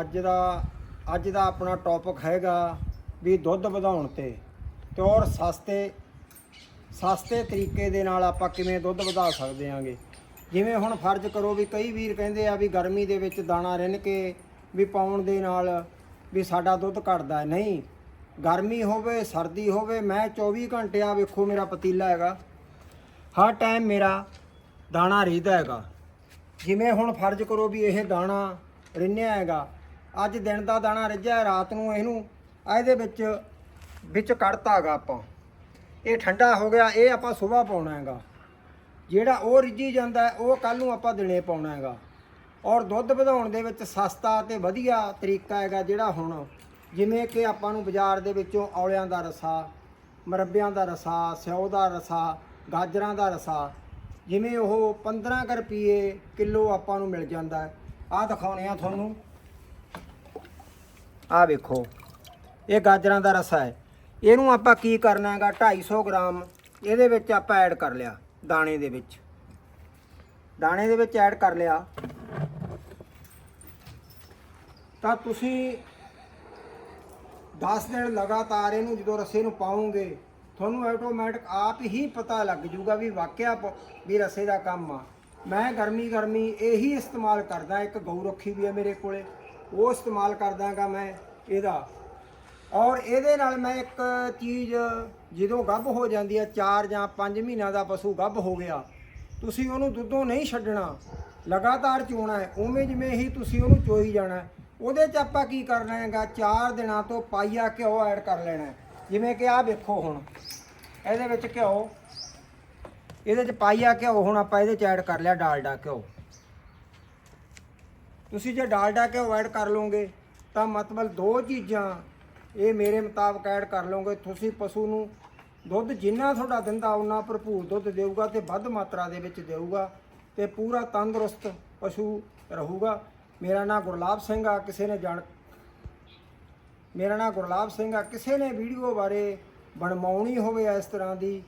ਅੱਜ ਦਾ ਅੱਜ ਦਾ ਆਪਣਾ ਟੌਪਿਕ ਹੈਗਾ ਵੀ ਦੁੱਧ ਵਧਾਉਣ ਤੇ ਤੇ ਔਰ ਸਸਤੇ ਸਸਤੇ ਤਰੀਕੇ ਦੇ ਨਾਲ ਆਪਾਂ ਕਿਵੇਂ ਦੁੱਧ ਵਧਾ ਸਕਦੇ ਆਂਗੇ। ਜਿਵੇਂ ਹੁਣ ਫਰਜ਼ ਕਰੋ ਵੀ ਕਈ ਵੀਰ ਕਹਿੰਦੇ ਆ ਵੀ ਗਰਮੀ ਦੇ ਵਿੱਚ ਦਾਣਾ ਰਿੰਨ ਕੇ ਵੀ ਪਾਉਣ ਦੇ ਨਾਲ ਵੀ ਸਾਡਾ ਦੁੱਧ ਘਟਦਾ ਨਹੀਂ, ਗਰਮੀ ਹੋਵੇ, ਸਰਦੀ ਹੋਵੇ, ਮੈਂ 24 ਘੰਟੇ ਆ ਵੇਖੋ ਮੇਰਾ ਪਤੀਲਾ ਹੈਗਾ। ਹਰ ਟਾਈਮ ਮੇਰਾ ਦਾਣਾ ਰੀਦਾ ਹੈਗਾ। ਜਿਵੇਂ ਹੁਣ ਫਰਜ਼ ਕਰੋ ਵੀ ਇਹ ਦਾਣਾ ਰਿੰਨਿਆ ਹੈਗਾ ਅੱਜ ਦਿਨ ਦਾ ਦਾਣਾ ਰਿੱਝਿਆ, ਰਾਤ ਨੂੰ ਇਹਨੂੰ ਇਹਦੇ ਵਿੱਚ ਵਿੱਚ ਕੱਢਤਾ ਹੈਗਾ ਆਪਾਂ। ਇਹ ਠੰਡਾ ਹੋ ਗਿਆ, ਇਹ ਆਪਾਂ ਸਵੇਰ ਪਾਉਣਾ ਹੈਗਾ। ਜਿਹੜਾ ਉਹ ਰਿੱਝੀ ਜਾਂਦਾ, ਉਹ ਕੱਲ ਨੂੰ ਆਪਾਂ ਦਿਨੇ ਪਾਉਣਾ ਹੈਗਾ। ਔਰ ਦੁੱਧ ਵਧਾਉਣ ਦੇ ਵਿੱਚ ਸਸਤਾ ਤੇ ਵਧੀਆ ਤਰੀਕਾ ਹੈਗਾ ਜਿਹੜਾ ਹੁਣ, ਜਿਵੇਂ ਕਿ ਆਪਾਂ ਨੂੰ ਬਾਜ਼ਾਰ ਦੇ ਵਿੱਚੋਂ ਔਲਿਆਂ ਦਾ ਰਸਾ, ਮਰੱਬਿਆਂ ਦਾ ਰਸਾ, ਸਿਉ ਦਾ ਰਸਾ, ਗਾਜਰਾਂ ਦਾ ਰਸਾ, ਜਿਵੇਂ ਉਹ 15 ਕੁ ਰੁਪਏ ਕਿਲੋ ਆਪਾਂ ਨੂੰ ਮਿਲ ਜਾਂਦਾ। ਹੈ ਆਹ ਦਿਖਾਉਣੇ ਆ ਤੁਹਾਨੂੰ। ਆਹ ਵੇਖੋ, ਇਹ ਗਾਜਰਾਂ ਦਾ ਰਸਾ ਹੈ। ਇਹਨੂੰ ਆਪਾਂ ਕੀ ਕਰਨਾ ਹੈਗਾ? 250 ਗ੍ਰਾਮ ਇਹਦੇ ਵਿੱਚ ਆਪਾਂ ਐਡ ਕਰ ਲਿਆ, ਦਾਣੇ ਦੇ ਵਿੱਚ। ਦਾਣੇ ਦੇ ਵਿੱਚ ਐਡ ਕਰ ਲਿਆ। ਤਾਂ ਤੁਸੀਂ 10 ਦਿਨ ਲਗਾਤਾਰ ਇਹਨੂੰ ਜਦੋਂ ਰਸੇ ਨੂੰ ਪਾਉਂਗੇ ਤੁਹਾਨੂੰ ਆਟੋਮੈਟਿਕ ਆਪ ਹੀ ਪਤਾ ਲੱਗ ਜੂਗਾ ਵੀ ਵਾਕਿਆ ਪ- ਵੀ ਰਸੇ ਦਾ ਕੰਮ ਆ। ਮੈਂ ਗਰਮੀ ਗਰਮੀ ਇਹੀ ਇਸਤੇਮਾਲ ਕਰਦਾ, ਇੱਕ ਗਊ ਰੱਖੀ ਵੀ ਹੈ ਮੇਰੇ ਕੋਲੇ। ਉਹ ਇਸਤੇਮਾਲ ਕਰਦਾਗਾ ਮੈਂ ਇਹਦਾ। ਔਰ ਇਹਦੇ ਨਾਲ ਮੈਂ ਇੱਕ ਚੀਜ਼ ਜਦੋਂ ਗੱਭ ਹੋ ਜਾਂਦੀ ਹੈ 4 ਜਾਂ 5 ਮਹੀਨਿਆਂ ਦਾ ਪਸ਼ੂ ਗੱਭ ਹੋ ਗਿਆ, ਤੁਸੀਂ ਉਹਨੂੰ ਦੁੱਧੋਂ ਨਹੀਂ ਛੱਡਣਾ। ਲਗਾਤਾਰ ਚੋਣਾ ਹੈ, ਉਵੇਂ ਜਿਵੇਂ ਹੀ ਤੁਸੀਂ ਉਹਨੂੰ ਚੋਈ ਜਾਣਾ ਉਹਦੇ 'ਚ ਆਪਾਂ ਕੀ ਕਰਨਾ ਹੈਗਾ 4 ਦਿਨਾਂ ਤੋਂ ਪਾਈਆ ਘਿਓ ਐਡ ਕਰ ਲੈਣਾ ਜਿਵੇਂ ਕਿ ਆਹ ਵੇਖੋ ਹੁਣ, ਇਹਦੇ ਵਿੱਚ ਘਿਓ, ਇਹਦੇ 'ਚ ਪਾਈਆ ਘਿਓ ਹੁਣ ਆਪਾਂ ਇਹਦੇ 'ਚ ਐਡ ਕਰ ਲਿਆ, ਡਾਲਡਾ ਘਿਓ। ਤੁਸੀਂ ਜੇ ਡਾਲਡਾ ਘਿਓ ਐਡ ਕਰ ਲਓਗੇ, ਤਾਂ ਮਤਲਬ ਦੋ ਚੀਜ਼ਾਂ ਇਹ ਮੇਰੇ ਮੁਤਾਬਕ ਐਡ ਕਰ ਲਓਗੇ। ਤੁਸੀਂ ਪਸ਼ੂ ਨੂੰ ਦੁੱਧ ਜਿੰਨਾ ਤੁਹਾਡਾ ਦਿੰਦਾ ਉਹਨਾਂ ਭਰਪੂਰ ਦੁੱਧ ਦੇਊਗਾ ਤੇ ਵੱਧ ਮਾਤਰਾ ਦੇ ਵਿੱਚ ਦੇਊਗਾ ਤੇ ਪੂਰਾ ਤੰਦਰੁਸਤ ਪਸ਼ੂ ਰਹੂਗਾ। ਮੇਰਾ ਨਾਮ ਗੁਰਲਾਬ ਸਿੰਘ ਆ, ਕਿਸੇ ਨੇ ਜਾਣ ਮੇਰਾ ਨਾਮ ਗੁਰਲਾਬ ਸਿੰਘ ਆ, ਕਿਸੇ ਨੇ ਵੀਡੀਓ ਬਾਰੇ ਬਣਵਾਉਣੀ ਹੋਵੇ ਇਸ ਤਰ੍ਹਾਂ ਦੀ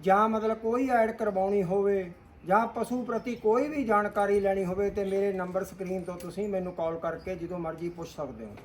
ਜਾਂ ਮਤਲਬ ਕੋਈ ਐਡ ਕਰਵਾਉਣੀ ਹੋਵੇ ਜਾਂ ਪਸ਼ੂ ਪ੍ਰਤੀ ਕੋਈ ਵੀ ਜਾਣਕਾਰੀ ਲੈਣੀ ਹੋਵੇ ਤੇ ਮੇਰੇ ਨੰਬਰ ਸਕਰੀਨ ਤੋਂ ਤੁਸੀਂ ਮੈਨੂੰ ਕਾਲ ਕਰਕੇ ਜਦੋਂ ਮਰਜ਼ੀ ਪੁੱਛ ਸਕਦੇ ਹੋ।